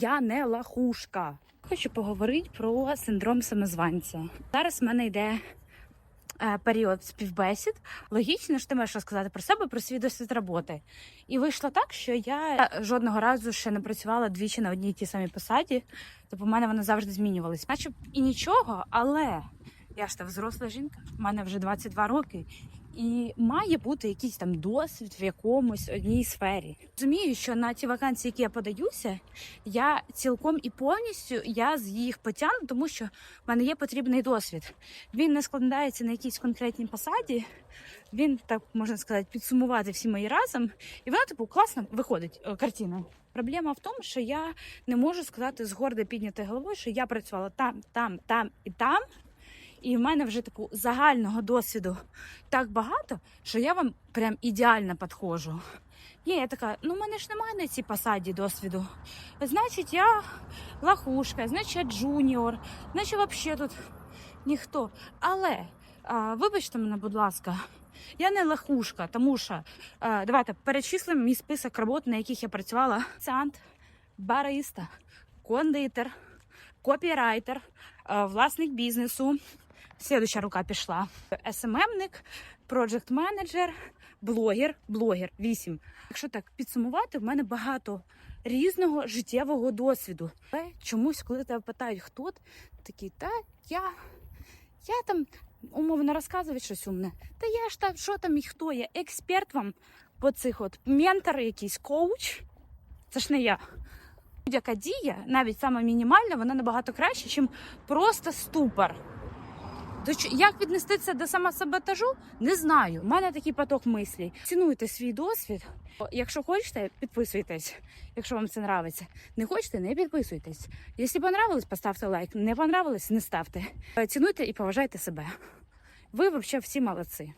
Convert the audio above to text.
Я не лахушка. Хочу поговорити про синдром самозванця. Зараз в мене йде е, період співбесід. Логічно ж ти маєш розказати про себе, про свій досвід роботи. І вийшло так, що я жодного разу ще не працювала двічі на одній тій самій посаді. Тобто в мене воно завжди змінювалось. Наче і нічого, але я ж та взросла жінка, в мене вже 22 роки. І має бути якийсь там досвід в якомусь одній сфері. Розумію, що на ті вакансії, які я подаюся, я цілком і повністю я з їх потягну, тому що в мене є потрібний досвід. Він не складається на якійсь конкретній посаді. Він так можна сказати, підсумувати всі мої разом, і вона типу класно виходить е, картина. Проблема в тому, що я не можу сказати з гордо піднятою головою, що я працювала там, там, там і там. І в мене вже типу загального досвіду так багато, що я вам прям ідеально підходжу. Ні, я така, ну в мене ж немає на цій посаді досвіду. Значить, я лахушка, значить, я джуніор, значить, взагалі тут ніхто. Але а, вибачте мене, будь ласка, я не лахушка, тому що а, давайте перечислимо мій список робот, на яких я працювала: Сант, бариста, кондитер, копірайтер, а, власник бізнесу. Слідуща рука пішла. СММник, проджект менеджер, блогер, блогер 8. Якщо так підсумувати, в мене багато різного життєвого досвіду. Але чомусь, коли тебе питають, хто ти, такий, та я, я там умовно розказувати щось умне. Та я ж там, що там і хто я? Експерт вам по цих от ментор, якийсь коуч. Це ж не я. Будь-яка дія, навіть сама мінімальна, вона набагато краще, ніж просто ступор. Чо- як віднести це до самосаботажу? Не знаю. У мене такий поток мислі. Цінуйте свій досвід. Якщо хочете, підписуйтесь, якщо вам це нравиться. Не хочете, не підписуйтесь. Якщо понравилось, поставте лайк. Не понравилось, не ставте. Цінуйте і поважайте себе. Ви взагалі всі молодці.